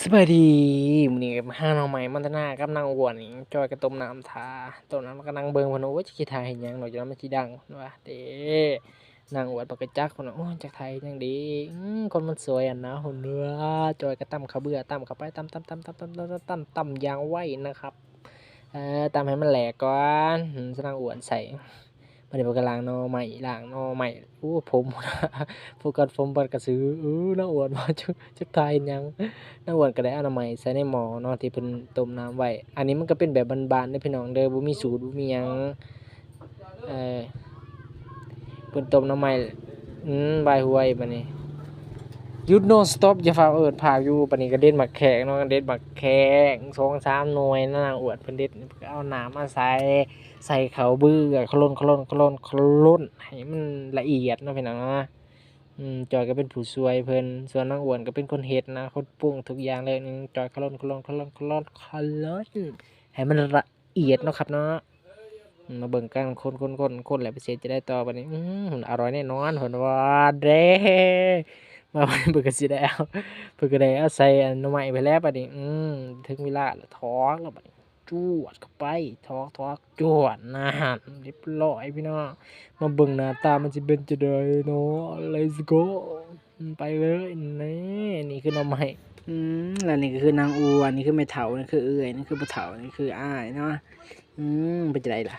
สบายดีมันนี่ห้างน้องใหม่มันตนากำนังอวนนี่จอยกระต้มน้ำทาต้มน้ำกำนังเบิ่งพนุว่าจะขี้ทายเห็นยังหน่อยจะน้ำมันขี้ดังว่าเด้นางอวดปากกระจักพนุโอ้จากไทยยังดีคนมันสวยอะนะหุ่นเนื้อจอยกระตั้มขาเบื่อตั้มขาไปตั้มตั้มตั้มตั้มตั้มตั้มตั้มตั้มยางไหวนะครับเอ่อตั้มให้มันแหลกก่อนนางอวดใส่ บัดนี้เพิ่นก็ล้างหน่อไม้ล้างหน่อไม้โอ้ผมโฟกัสผมเพิ่นก็ซื้อเออนาอ้วนว่าจักจักทายหยังน้าอ้วนก็ได้อาน้ำไหม้ใส่ในหม้อเนาะที่เพิ่นต้มน้ำไว้อันนี้มันก็เป็นแบบบานๆเด้พี่น้องเด้อบ่มีสูตรบ่มีหยังเอ่อเพิ่นต้มน้ำใหม่อืมใบหวยบัดนี้ ยุด non stop อย่าฟ้าเอิ้นพากอยู่บัดนี้ก็เด็ดมักแขกเนาะเด็ดมักแขก2-3หน่วยนางอวนเพิ่นเด็ดเพิ่นก็เอาน้ำมาใส่ใส่เขาเบื่อโคลนๆๆๆให้มันละเอียดเนาะพี่น้องนะจอยก็เป็นผู้ช่วยเพิ่นส่วนนางอ้วนก็เป็นคนเฮ็ดนะคนปรุงทุกอย่างเลยอืมจอยคลนๆๆๆๆให้มันละเอียดเนาะครับเนาะมาเบิ่งกันคนๆๆคนคนแล้วไปเสร็จจะได้ต่อบัดนี้ออร่อยแน่นอนเพิ่นว่าเด้ มาเพิ่นก็สิได้เอาเพิ่นก็ได้เอาใส่อันหน่ไม้ไปแล้วบัดนี้อืมถึงเวลาแล้วถอกแล้วบัดนี้จวดเข้าไปถอกๆจวดนั่นเรียบร้อยพี่น้องมาเบิ่งหน้าตามันสิเป็นจั่งใดเนาะ Let's go ไปเลยนี่นี่คือน่อไม้อืมแล้วนี่ก็คือนางอ้วนนี่คือแม่เฒ่านี่คือเอื้อยนี่คือบ่เฒ่านี่คืออ้ายเนาะอืมเป็นจั่งใดล่ะ